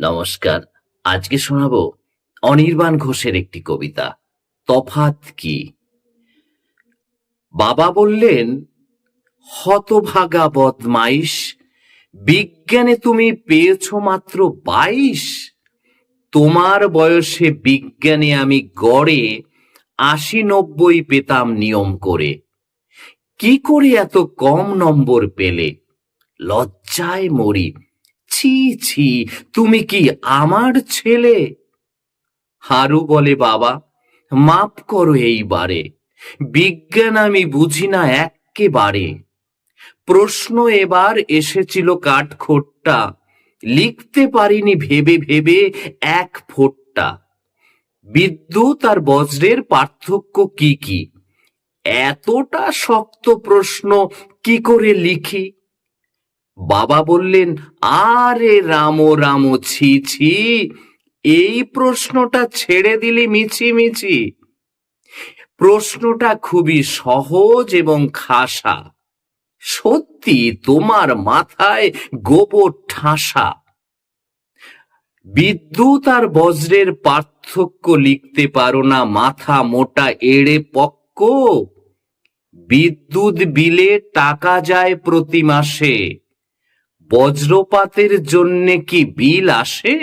নমস্কার। আজকে শোনাবো অনির্বাণ ঘোষের একটি কবিতা তফাত কি? বাবা বললেন, হতভাগা বদমাইশ, বিজ্ঞানে তুমি পেয়েছ মাত্র বাইশ। তোমার বয়সে বিজ্ঞানে আমি গড়ে আশি নব্বই পেতাম নিয়ম করে। কি করে এত কম নম্বর পেলে? লজ্জায় মরি। ছি ছি, তুমি কি আমার ছেলে? হারু বলে, বাবা, মাপ করো এইবারে। বিজ্ঞান আমি বুঝি না এক্কেবারে। প্রশ্ন এবার এসেছিল কাঠখোট্টা। লিখতে পারিনি ভেবে ভেবে এক ফোট্টা বিদ্যুৎ আর বজ্রের পার্থক্য কি কি? এতটা শক্ত প্রশ্ন কি করে লিখি? বাবা বললেন, আরে রাম রাম, ছি ছি, এই প্রশ্নটা ছেড়ে দিলি মিছি মিছি। প্রশ্নটা খুবই সহজ এবং খাসা। সত্যি তোমার মাথায় গোবর ঠাসা। বিদ্যুৎ আর বজ্রের পার্থক্য লিখতে পারো না, মাথা মোটা, এড়ে পক্ক। বিদ্যুৎ বিলে টাকা যায় প্রতি মাসে। বজ্রপাতের জন্যে কি বিল আসে?